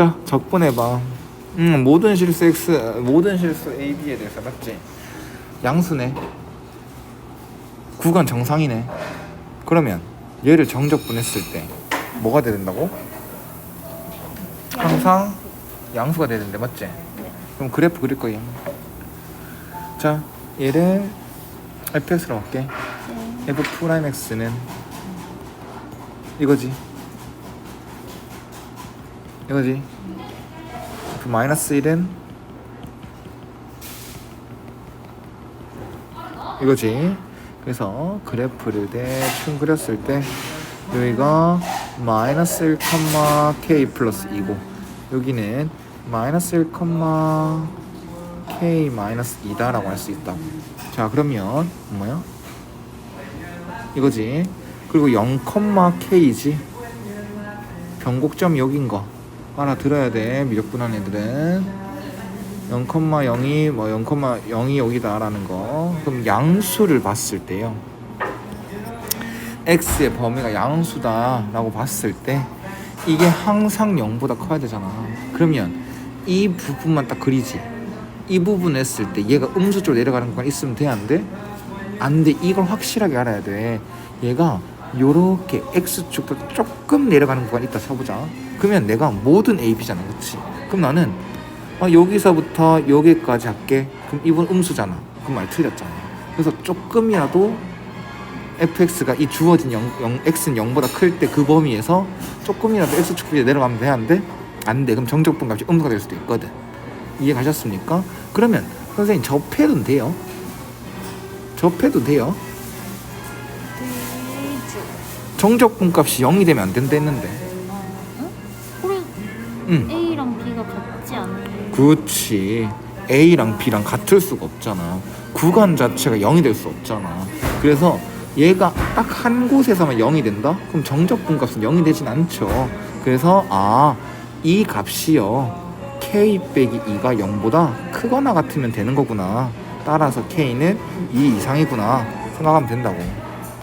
자, 적분해봐. 음, 모든 실수 x, 모든 실수 a, b에 대해서 맞지? 양수네. 구간 정상이네. 그러면 얘를 정적분했을 때 뭐가 돼야 된다고? 항상 양수가 돼야 된대, 맞지? 그럼 그래프 그릴 거예요. 자, 얘를 fx로 할게. f 프라임 x는 이거지. 이거지. f 마이너스 1은 이거지. 그래서 그래프를 대충 그렸을 때 여기가 마이너스 1, k 플러스 2고 여기는 마이너스 1, k 마이너스 2다라고 할 수 있다. 자 그러면 뭐야? 이거지. 그리고 0, k지. 변곡점 여긴 거 알아들어야 돼. 미적분한 애들은 0,0이 뭐 0,0이 여기다라는 거. 그럼 양수를 봤을 때요. x의 범위가 양수다라고 봤을 때 이게 항상 0보다 커야 되잖아. 그러면 이 부분만 딱 그리지. 이 부분 했을 때 얘가 음수 쪽으로 내려가는 것만 있으면 돼, 안 돼? 안 돼. 이걸 확실하게 알아야 돼. 얘가 요렇게 x축보다 조금 내려가는 구간이 있다 쳐보자. 그러면 내가 모든 AB잖아, 그렇지? 그럼 나는 아, 여기서부터 여기까지 할게. 그럼 이분 음수잖아. 그 말 틀렸잖아. 그래서 조금이라도 fx가 이 주어진 0, 0 x는 0보다 클 때 그 범위에서 조금이라도 x축 위에 내려가면 돼? 안 돼. 그럼 정적분 값이 음수가 될 수도 있거든. 이해 가셨습니까? 그러면 선생님 접해도 돼요? 접해도 돼요? 되죠. 정적 분 값이 0이 되면 안 된다 했는데. 어, 응? 그래 응. A랑 B가 같지 않은데. 그렇지. A랑 B랑 같을 수가 없잖아. 구간 자체가 0이 될 수 없잖아. 그래서 얘가 딱 한 곳에서만 0이 된다? 그럼 정적 분 값은 0이 되진 않죠. 그래서 아, 이 값이요. K 빼기 2가 0보다 크거나 같으면 되는 거구나. 따라서 K는 2 이상이구나. 생각하면 된다고.